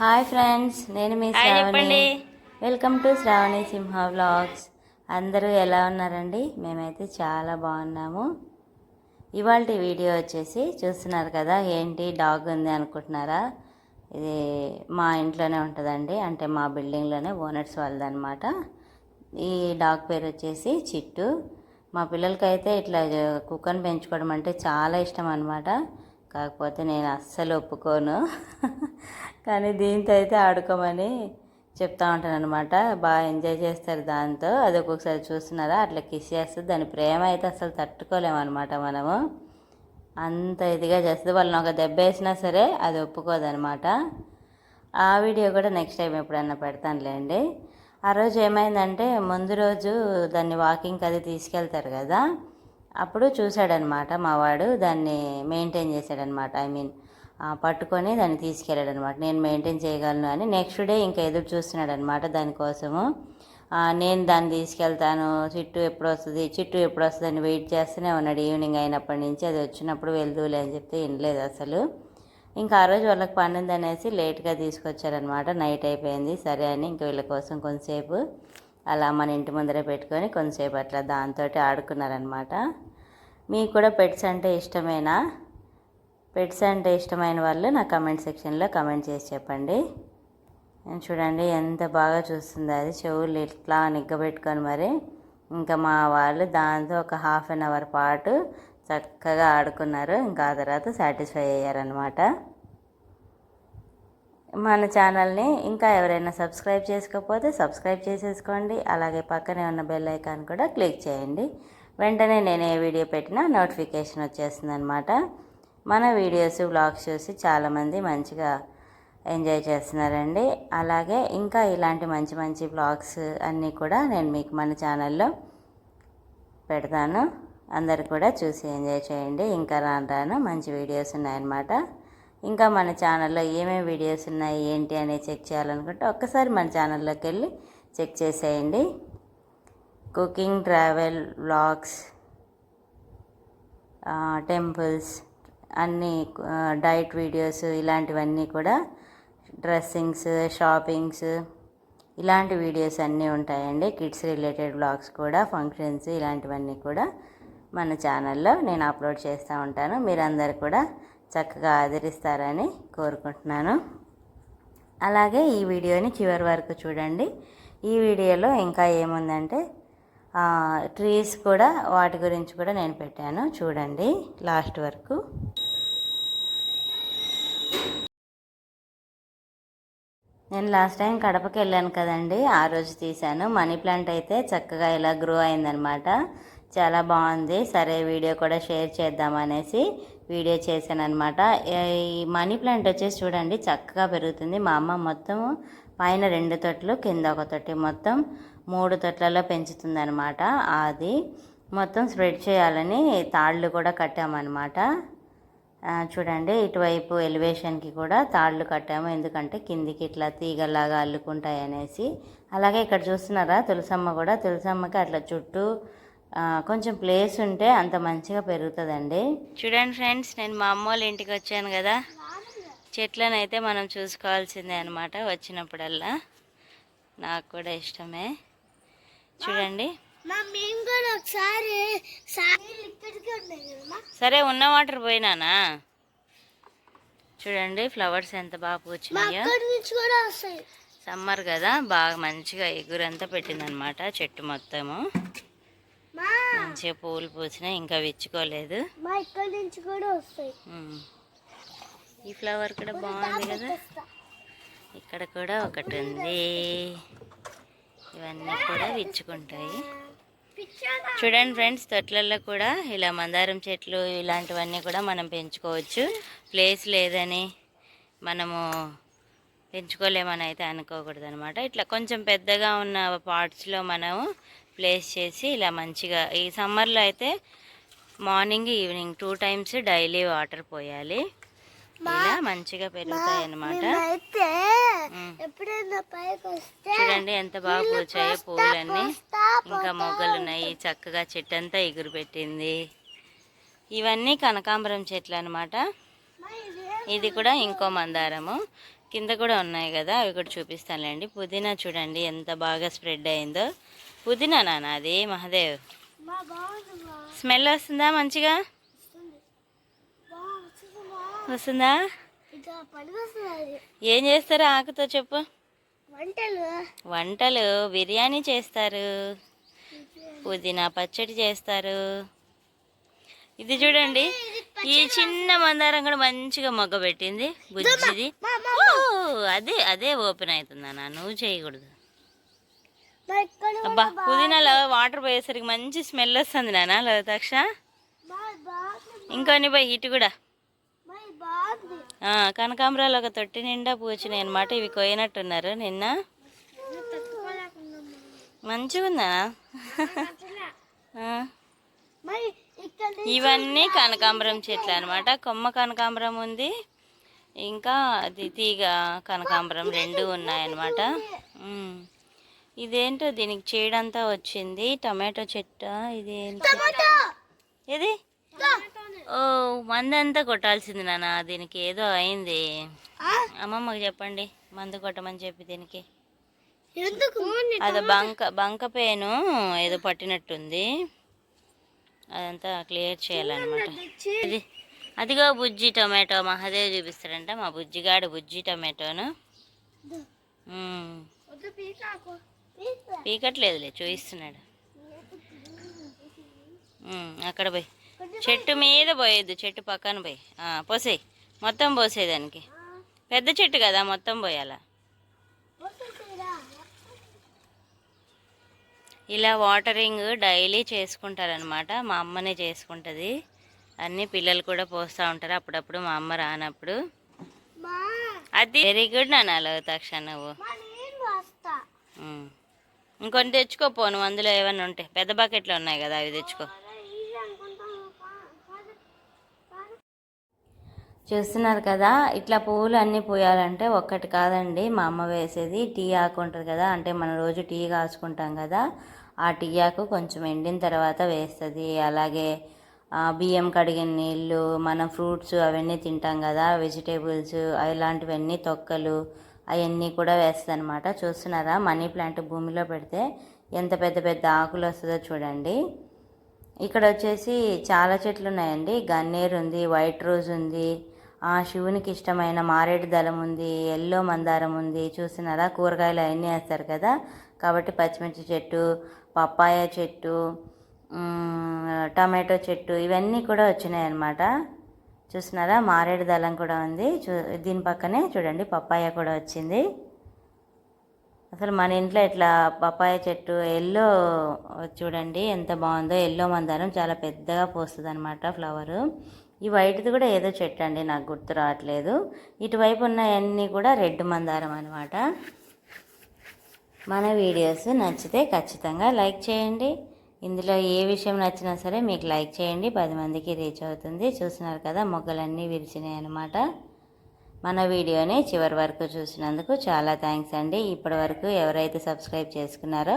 Hi friends నేను మీ Sravani. Welcome to Sravani Simha vlogs. అందరూ ఎలా ఉన్నారండి? మేమైతే చాలా బాగున్నాము. ఇవాళ వీడియో వచ్చేసి చూస్తున్నారు కదా ఏంటి డాగ్ ఉంది అనుకుంటున్నారా? ఇది మా ఇంట్లోనే ఉంటుందండి అంటే మా బిల్డింగ్లోనే ఓనర్స్ వాళ్ళదనమాట. ఈ డాగ్ పేరు వచ్చేసి చిట్టు. మా పిల్లలకైతే ఇట్లా కుక్కను పెంచుకోవడం అంటే చాలా ఇష్టం అనమాట కాకపోతే నేను అస్సలు ఒప్పుకోను. కానీ దీంతో అయితే ఆడుకోమని చెప్తా ఉంటాను అనమాట బాగా ఎంజాయ్ చేస్తారు దాంతో. అది ఒక్కొక్కసారి చూస్తున్నారా? అట్లా కిస్ చేస్తుంది దాని ప్రేమ అయితే అసలు తట్టుకోలేమన్నమాట మనము. అంత ఇదిగా చేస్తుంది. వాళ్ళని ఒక దెబ్బ వేసినా సరే అది ఒప్పుకోదనమాట ఆ వీడియో కూడా నెక్స్ట్ టైం ఎప్పుడన్నా పెడతానులేండి. ఆ రోజు ఏమైందంటే ముందు రోజు దాన్ని వాకింగ్కి అది తీసుకెళ్తారు కదా అప్పుడు చూశాడనమాట మా వాడు దాన్ని మెయింటైన్ చేశాడనమాట. ఐ మీన్ పట్టుకొని దాన్ని తీసుకెళ్ళాడు అనమాట నేను మెయింటైన్ చేయగలను అని నెక్స్ట్ డే ఇంకా ఎదురు చూస్తున్నాడు అనమాట దానికోసము నేను దాన్ని తీసుకెళ్తాను చిట్టు ఎప్పుడు వస్తుంది చిట్టు ఎప్పుడు వస్తుంది అని వెయిట్ చేస్తూనే ఉన్నాడు. ఈవినింగ్ అయినప్పటి నుంచి అది వచ్చినప్పుడు వెళ్దూలే అని చెప్తే వినలేదు అసలు. ఇంకా ఆ రోజు వాళ్ళకి పని అనేసి లేట్గా తీసుకొచ్చారనమాట. నైట్ అయిపోయింది సరే అని ఇంకా వీళ్ళ కోసం కొంతసేపు అలా మన ఇంటి ముందరే పెట్టుకొని కొంతసేపు అట్లా దాంతో ఆడుకున్నారనమాట. మీకు కూడా పెట్స్ అంటే ఇష్టమేనా? పెట్స్ అంటే ఇష్టమైన వాళ్ళు నా కమెంట్ సెక్షన్లో కమెంట్ చేసి చెప్పండి. చూడండి ఎంత బాగా చూస్తుంది అది. చెవులు ఇట్లా నిగ్గబెట్టుకొని మరి ఇంకా మా వాళ్ళు దాంతో ఒక హాఫ్ అన్ అవర్ పాటు చక్కగా ఆడుకున్నారు. ఇంకా ఆ తర్వాత సాటిస్ఫై అయ్యారనమాట మన ఛానల్ని ఇంకా ఎవరైనా సబ్స్క్రైబ్ చేసుకోకపోతే సబ్స్క్రైబ్ చేసేసుకోండి. అలాగే పక్కనే ఉన్న బెల్ ఐకాన్ కూడా క్లిక్ చేయండి. వెంటనే నేను ఏ వీడియో పెట్టినా నోటిఫికేషన్ వచ్చేస్తుంది అనమాట మన వీడియోస్ వ్లాగ్స్ చూసి చాలామంది మంచిగా ఎంజాయ్ చేస్తున్నారండి. అలాగే ఇంకా ఇలాంటి మంచి మంచి బ్లాగ్స్ అన్నీ కూడా నేను మీకు మన ఛానల్లో పెడతాను. అందరు కూడా చూసి ఎంజాయ్ చేయండి. ఇంకా రాను రాను మంచి వీడియోస్ ఉన్నాయన్నమాట. ఇంకా మన ఛానల్లో ఏమేమి వీడియోస్ ఉన్నాయి ఏంటి అనేది చెక్ చేయాలనుకుంటే ఒక్కసారి మన ఛానల్లోకి వెళ్ళి చెక్ చేసేయండి. కుకింగ్ ట్రావెల్ వ్లాగ్స్ టెంపుల్స్ అన్నీ డైట్ వీడియోస్ ఇలాంటివన్నీ కూడా డ్రెస్సింగ్స్ షాపింగ్స్ ఇలాంటి వీడియోస్ అన్నీ ఉంటాయండి. కిడ్స్ రిలేటెడ్ బ్లాగ్స్ కూడా ఫంక్షన్స్ ఇలాంటివన్నీ కూడా మన ఛానల్లో నేను అప్లోడ్ చేస్తూ ఉంటాను. మీరందరూ కూడా చక్కగా ఆదరిస్తారని కోరుకుంటున్నాను. అలాగే ఈ వీడియోని చివరి వరకు చూడండి. ఈ వీడియోలో ఇంకా ఏముందంటే ట్రీస్ కూడా వాటి గురించి కూడా నేను పెట్టాను. చూడండి లాస్ట్ వరకు. నేను లాస్ట్ టైం కడపకి వెళ్ళాను కదండి. ఆ రోజు తీశాను. మనీ ప్లాంట్ అయితే చక్కగా ఇలా గ్రో అయిందనమాట చాలా బాగుంది. సరే వీడియో కూడా షేర్ చేద్దామనేసి వీడియో చేశాను అనమాట ఈ మనీ ప్లాంట్ వచ్చేసి చూడండి చక్కగా పెరుగుతుంది. మా అమ్మ మొత్తం పైన రెండు తొట్లు కింద ఒక తొట్టి మొత్తం. మూడు తొట్లలో పెంచుతుందనమాట అది మొత్తం స్ప్రెడ్ చేయాలని తాళ్ళు కూడా కట్టామన్నమాట. చూడండి ఇటువైపు ఎలివేషన్కి కూడా తాళ్ళు కట్టాము. ఎందుకంటే కిందికి ఇట్లా తీగలాగా అల్లుకుంటాయి అనేసి అలాగే ఇక్కడ చూస్తున్నారా తులసమ్మ కూడా. తులసమ్మకి అట్లా చుట్టూ కొంచెం ప్లేస్ ఉంటే అంత మంచిగా పెరుగుతుందండి. చూడండి ఫ్రెండ్స్ నేను మా అమ్మ వాళ్ళ ఇంటికి వచ్చాను కదా. చెట్లను అయితే మనం చూసుకోవాల్సిందే అనమాట వచ్చినప్పుడల్లా. నాకు కూడా ఇష్టమే. చూడండి. సరే ఉన్న వాటర్ పోయినానా? చూడండి ఫ్లవర్స్ ఎంత బాగా పూచినాయో. సమ్మర్ కదా బాగా మంచిగా ఎగురంతా పెట్టిందనమాట చెట్టు మొత్తము. మంచిగా పూలు పూసినాయి ఇంకా విచ్చుకోలేదు. ఈ ఫ్లవర్ కూడా బాగుంది కదా. ఇక్కడ కూడా ఒకటి ఉంది. ఇవన్నీ కూడా విచ్చుకుంటాయి. చూడండి ఫ్రెండ్స్ తొట్లల్లో కూడా ఇలా మందారం చెట్లు ఇలాంటివన్నీ కూడా మనం పెంచుకోవచ్చు. ప్లేస్ లేదని మనము పెంచుకోలేమని అయితే అనుకోకూడదు అనమాట ఇట్లా కొంచెం పెద్దగా ఉన్న పార్ట్స్లో మనము ప్లేస్ చేసి ఇలా మంచిగా ఈ సమ్మర్లో అయితే morning evening two times daily water పోయాలి. ఇలా మంచిగా పెరుగుతాయి అన్నమాట చూడండి ఎంత బాగా పూచాయో పూలన్నీ. ఇంకా మొగ్గలు ఉన్నాయి చక్కగా చెట్టు అంతా ఎగురు పెట్టింది ఇవన్నీ కనకాంబరం చెట్లు అనమాట ఇది కూడా ఇంకో మందారము. కింద కూడా ఉన్నాయి కదా అవి కూడా చూపిస్తానులేండి. పుదీనా చూడండి ఎంత బాగా స్ప్రెడ్ అయిందో. పుదీనా నాన్న అది మహాదేవ్. స్మెల్ వస్తుందా మంచిగా? వస్తుంది? ఏం చేస్తారు? ఆకుతో చెప్పు. వంటలు. వంటలు. బిర్యానీ చేస్తారు. పుదీనా పచ్చడి చేస్తారు. ఇది చూడండి. ఈ చిన్న మందారం కూడా మంచిగా మొగ్గ పెట్టింది. బుజ్జిది. అదే అదే ఓపెన్ అవుతుందన్నా నువ్వు చేయకూడదు. అబ్బా పుదీనాలో వాటర్ పోయేసరికి మంచి స్మెల్ వస్తుంది నాన్న లతాక్ష ఇంకొన్ని పోయి ఇటు కూడా. కనకాంబరాలు ఒక తొట్టి నిండా పూచినాయి అనమాట ఇవి కోయినట్టున్నారు నిన్న? నేను తట్టుకోలేకున్నా మంచిగా ఉందా ఆ, మరి ఇక్కడ ఇవన్నీ కనకాంబరం చెట్లు అనమాట కొమ్మ కనకాంబరం ఉంది. ఇంకా అది తీగ కనకాంబరం రెండు ఉన్నాయన్నమాట. ఇదేంటో దీనికి చేయడంతా వచ్చింది. టమాటో చెట్టు? ఇదేంటి? టమాటో! ఇది ఓ మందంతా కొట్టాల్సింది నాన్న దీనికి ఏదో అయింది. అమ్మమ్మకి చెప్పండి మందు కొట్టమని చెప్పి దీనికి. అది బంక బంక పేను ఏదో పట్టినట్టుంది. అదంతా క్లియర్ చేయాలన్నమాట. ఇది అదిగో బుజ్జి టొమాటో మహాదేవ్ చూపిస్తాడంట మా బుజ్జిగాడు బుజ్జి టొమాటోను. పీకట్లేదులే చూపిస్తున్నాడు అక్కడ పోయి. చెట్టు మీద పోయేది చెట్టు పక్కన పోయి. ఆ, పోసేయి. మొత్తం పోసేదానికి పెద్ద చెట్టు కదా మొత్తం పోయాల? ఇలా వాటరింగ్ డైలీ చేసుకుంటారనమాట మా అమ్మనే చేసుకుంటుంది. అన్ని పిల్లలు కూడా పోస్తూ ఉంటారు. అప్పుడప్పుడు మా అమ్మ రానప్పుడు. అది వెరీ గుడ్ నాన్న లతాక్ష నువ్వు. ఇంకొన్ని తెచ్చుకోపో నువ్వు అందులో ఏమన్నా ఉంటే. పెద్ద బకెట్లు ఉన్నాయి కదా అవి తెచ్చుకో ఇది అనుకుంటాను చూస్తున్నారు కదా ఇట్లా పువ్వులు అన్నీ పోయాలంటే ఒక్కటి కాదండి. మా అమ్మ వేసేది టీ ఆకు ఉంటుంది కదా అంటే మనం రోజు టీ కాచుకుంటాం కదా ఆ టీ ఆకు కొంచెం ఎండిన తర్వాత వేస్తుంది. అలాగే బియ్యం కడిగిన నీళ్ళు మనం ఫ్రూట్స్ అవన్నీ తింటాం కదా వెజిటేబుల్స్ ఇలాంటివన్నీ తొక్కలు అవన్నీ కూడా వేస్తుంది అనమాట చూస్తున్నారా? మనీ ప్లాంట్ భూమిలో పెడితే ఎంత పెద్ద పెద్ద ఆకులు వస్తుందో చూడండి. ఇక్కడ వచ్చేసి చాలా చెట్లు ఉన్నాయండి గన్నేరు ఉంది వైట్ రోజ్ ఉంది ఆ శివునికి ఇష్టమైన మారేడు దళం ఉంది ఎల్లో మందారం ఉంది చూసినారా కూరగాయలు అవన్నీ వేస్తారు కదా. కాబట్టి పచ్చిమిర్చి చెట్టు పప్పాయ చెట్టు టమాటో చెట్టు ఇవన్నీ కూడా వచ్చినాయి అన్నమాట. చూస్తున్నారా మారేడు దళం కూడా ఉంది. చూ దీని పక్కనే చూడండి పప్పాయ కూడా వచ్చింది. అసలు మన ఇంట్లో ఇట్లా పప్పాయ చెట్టు ఎల్లో చూడండి ఎంత బాగుందో. ఎల్లో మందారం చాలా పెద్దగా పోస్తుంది అనమాట ఫ్లవరు. ఈ వైట్ది కూడా ఏదో చెట్టు అండి నాకు గుర్తు రావట్లేదు. ఇటువైపు ఉన్నవన్నీ కూడా రెడ్ మందారం అనమాట మన వీడియోస్ నచ్చితే ఖచ్చితంగా లైక్ చేయండి. ఇందులో ఏ విషయం నచ్చినా సరే మీకు లైక్ చేయండి. పది మందికి రీచ్ అవుతుంది. చూస్తున్నారు కదా మొగ్గలన్నీ విరిచినాయి అనమాట మన వీడియోని చివరి వరకు చూసినందుకు చాలా థ్యాంక్స్ అండి. ఇప్పటి వరకు ఎవరైతే సబ్స్క్రైబ్ చేసుకున్నారో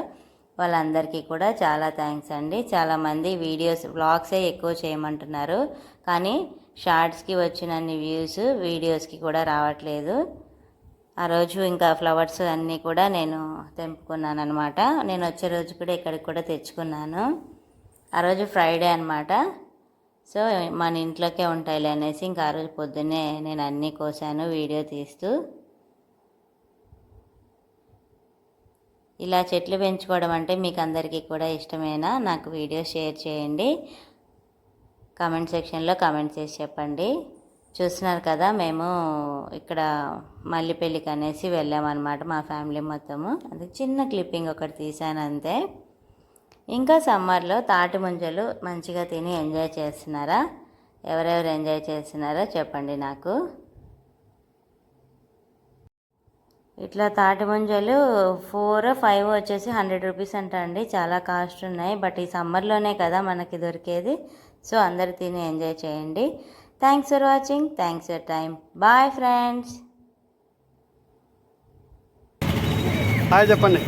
వాళ్ళందరికీ కూడా చాలా థ్యాంక్స్ అండి. చాలామంది వీడియోస్ వ్లాగ్సే ఎక్కువ చేయమంటున్నారు. కానీ షార్ట్స్కి వచ్చినన్ని వ్యూస్ వీడియోస్కి కూడా రావట్లేదు. ఆ రోజు ఇంకా ఫ్లవర్స్ అన్నీ కూడా నేను తెంపుకున్నాను అనమాట నేను వచ్చే రోజు కూడా ఇక్కడికి కూడా తెచ్చుకున్నాను. ఆ రోజు ఫ్రైడే అనమాట సో మన ఇంట్లోకే ఉంటాయి అనేసి ఇంకా ఆ రోజు పొద్దున్నే నేను అన్నీ కోసాను వీడియో తీస్తూ. ఇలా చెట్లు పెంచుకోవడం అంటే మీకు అందరికీ కూడా ఇష్టమేనా? నాకు వీడియో షేర్ చేయండి. కామెంట్ సెక్షన్లో కామెంట్ చేసి చెప్పండి. చూస్తున్నారు కదా మేము ఇక్కడ మల్లిపెల్లికి అనేసి వెళ్ళామన్నమాట మా ఫ్యామిలీ మొత్తము. అది చిన్న క్లిప్పింగ్ ఒకటి తీసాను అంతే. ఇంకా సమ్మర్లో తాటి ముంజలు మంచిగా తిని ఎంజాయ్ చేస్తున్నారా? ఎవరెవరు ఎంజాయ్ చేస్తున్నారో చెప్పండి నాకు. ఇట్లా తాటి ముంజలు ఫోర్ ఫైవ్ వచ్చేసి హండ్రెడ్ రూపీస్ అంట అండి. చాలా కాస్ట్ ఉన్నాయి. బట్ ఈ సమ్మర్లోనే కదా మనకి దొరికేది. సో అందరు తిని ఎంజాయ్ చేయండి. Thanks for watching thanks for time bye friends hi చెప్పండి.